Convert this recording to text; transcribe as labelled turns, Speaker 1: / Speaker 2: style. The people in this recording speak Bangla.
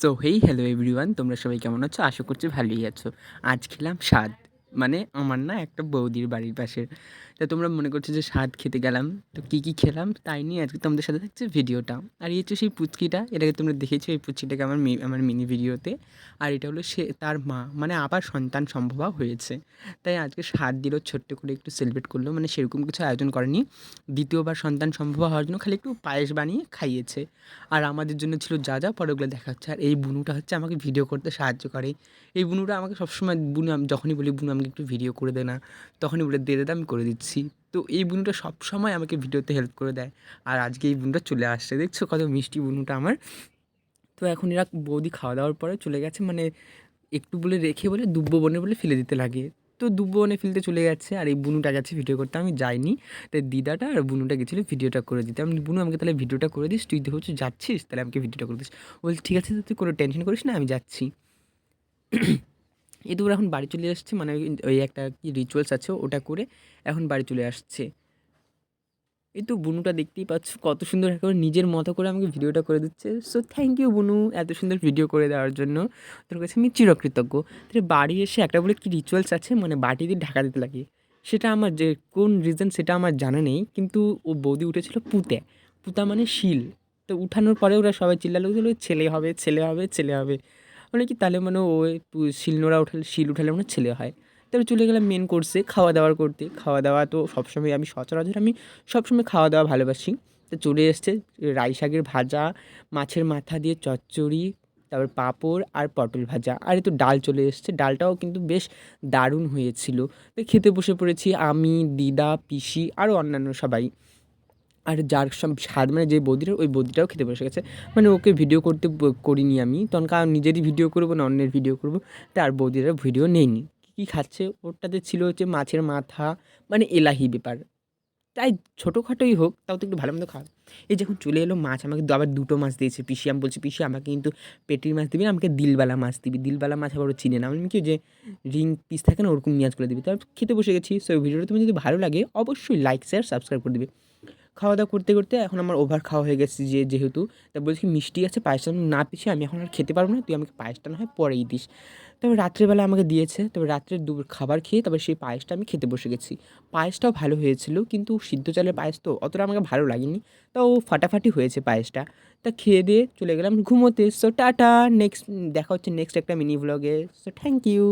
Speaker 1: সো হেই হ্যালো এভরিওয়ান তোমরা সবাই কেমন আছো? আশা করছি ভালোই আছো। আজ খেলাম স্বাদ মানে আমার না একটা বৌদির বাড়ির পাশের তা তোমরা মনে করছ যে স্বাদ খেতে গেলাম। তো কী কী খেলাম তাই নিয়ে আজকে তোমাদের সাথে থাকছে ভিডিওটা। আর এই হচ্ছে সেই পুচকিটা, এটাকে তোমরা দেখেছ এই পুচকিটাকে আমার মি- আমার মিনি ভিডিওতে আর এটা হলো সে তার মা মানে আবার সন্তান সম্ভবা হয়েছে। তাই আজকে স্বাদ দিল, ছোট্ট করে একটু সেলিব্রেট করল। মানে সেরকম কিছু আয়োজন করেনি। দ্বিতীয়বার সন্তান সম্ভব হওয়ার জন্য খালি একটু পায়েস বানিয়ে খাইয়েছে। আর আমাদের জন্য ছিল যা যা, পরে ওগুলো দেখা হচ্ছে আর এই বুনুটা হচ্ছে আমাকে ভিডিও করতে সাহায্য করে। এই বুনুটা আমাকে সবসময়, বুনু আমি যখনই বলি, বুনু, আমাকে একটু ভিডিও করে দে না। তখনই বলে, দে দাদা আমি করে দিচ্ছি। তো এই বুনুটা সবসময় আমাকে ভিডিওতে হেল্প করে দেয়। আর আজকে এই বুনুটা চলে আসছে। দেখছ কত মিষ্টি বুনুটা আমার? তো এখন এরা বৌদি খাওয়া দাওয়ার পরে চলে গেছে। মানে একটু বলে রেখে বলে দুব্ব বনে বলে ফেলে দিতে লাগে। তো দুব্ব বনে ফেলতে চলে গেছে। আর এই বুনুটা গেছে ভিডিও করতে। আমি যাইনি। তাই দিদাটা আর বুনুটা গেছিল ভিডিওটা করে দিতে। আমি বুনু, আমাকে তাহলে ভিডিওটা করে দিস। তুই হচ্ছে যাচ্ছিস, তাহলে আমাকে ভিডিওটা করে দিস। বলছি, ঠিক আছে, তুই কোনো টেনশন করিস না, আমি যাচ্ছি। তো এখন বাড়ি চলে আসছে মানে ওই- একটা কি রিচুয়ালস আছে ওটা করে এখন বাড়ি চলে আসছে। এই তো বুনুটা দেখতেই পাচ্ছ কত সুন্দর একেবারে নিজের মতো করে আমাকে ভিডিওটা করে দিচ্ছে। সো থ্যাংক ইউ বুনু, এত সুন্দর ভিডিও করে দেওয়ার জন্য। তোর কাছে আমি চিরকৃতজ্ঞ। তাহলে বাড়ি এসে একটা বলে কি রিচুয়ালস আছে মানে বাটি দিয়ে ঢাকা দিতে লাগে। সেটা আমার যে, কোন রিজন সেটা আমার জানা নেই, কিন্তু ও বৌদি উঠেছিল পুঁতে। পুঁতা মানে শিল। তো উঠানোর পরে ওরা সবাই চিল্লালো যে ছেলে হবে ছেলে হবে ছেলে হবে। মানে কি, তাহলে মানে ওই পু- শিল নোড়া উঠালে, শিল উঠালে মানে ছেলে হয়। তারপরে চলে গেলাম মেন কোর্সে খাওয়া দাওয়ার করতে। খাওয়া দাওয়া তো সবসময় আমি সচরাচর আমি সবসময় খাওয়া দাওয়া ভালোবাসি। তো চলে এসছে রাই শাকের ভাজা, মাছের মাথা দিয়ে চচ্চড়ি, তারপর পাঁপড় আর পটল ভাজা। আর তো ডাল চলে এসছে। ডালটাও কিন্তু বেশ দারুণ হয়েছিল। তো খেতে বসে পড়েছি আমি, দিদা, পিসি, আরও অন্যান্য সবাই। আর যার স্বাদ মানে যে বৌদিটা, ওই বৌদিটাও খেতে বসে গেছে। মানে ওকে ভিডিও করতে করিনি আমি। তখন কারণ নিজেরই ভিডিও করব না অন্যের ভিডিও করব। তাই আর বৌদিরা ভিডিও নেইনি কী খাচ্ছে? ওরটাতে ছিল হচ্ছে মাছের মাথা মানে এলাহি ব্যাপার। তাই ছোটোখাটোই হোক, তাও তো একটু ভালো মতো খাওয়া। এই যখন চলে এলো, মাছ আমাকে আবার দুটো মাছ দিয়েছে। পিসি আমি বলছি, পিসি, আমাকে কিন্তু পেটির মাছ দিবি না, আমাকে দিলবালা মাছ দিবি। দিলবালা মাছ আবার চিনে না। আমি কি যে রিং পিস থাকে না, ওরকম পেঁয়াজগুলো দিবি। তারপর খেতে বসে গেছি। সো ভিডিওটা তুমি যদি ভালো লাগে, অবশ্যই লাইক শেয়ার সাবস্ক্রাইব করে দিবে। খাওয়া দাওয়া করতে করতে এখন আমার ওভার খাওয়া হয়ে গেছে যে, যেহেতু। তা বলছি মিষ্টি আছে পায়েসটা না পিছিয়ে আমি এখন আর খেতে পারব না, তুই আমাকে পায়েসটা না হয় পরেই দিস। তবে রাত্রেবেলা আমাকে দিয়েছে, তবে রাত্রের দু খাবার খেয়ে তারপর সেই পায়েসটা আমি খেতে বসে গেছি। পায়েসটাও ভালো হয়েছিল, কিন্তু সিদ্ধ চালের পায়েস তো অতটা আমাকে ভালো লাগেনি। তাও ফাটাফাটি হয়েছে পায়েসটা। তা খেয়ে দিয়ে চলে গেলাম ঘুমোতে। সো টাটা নেক্সট দেখা হচ্ছে নেক্সট একটা মিনি ব্লগে সো থ্যাংক ইউ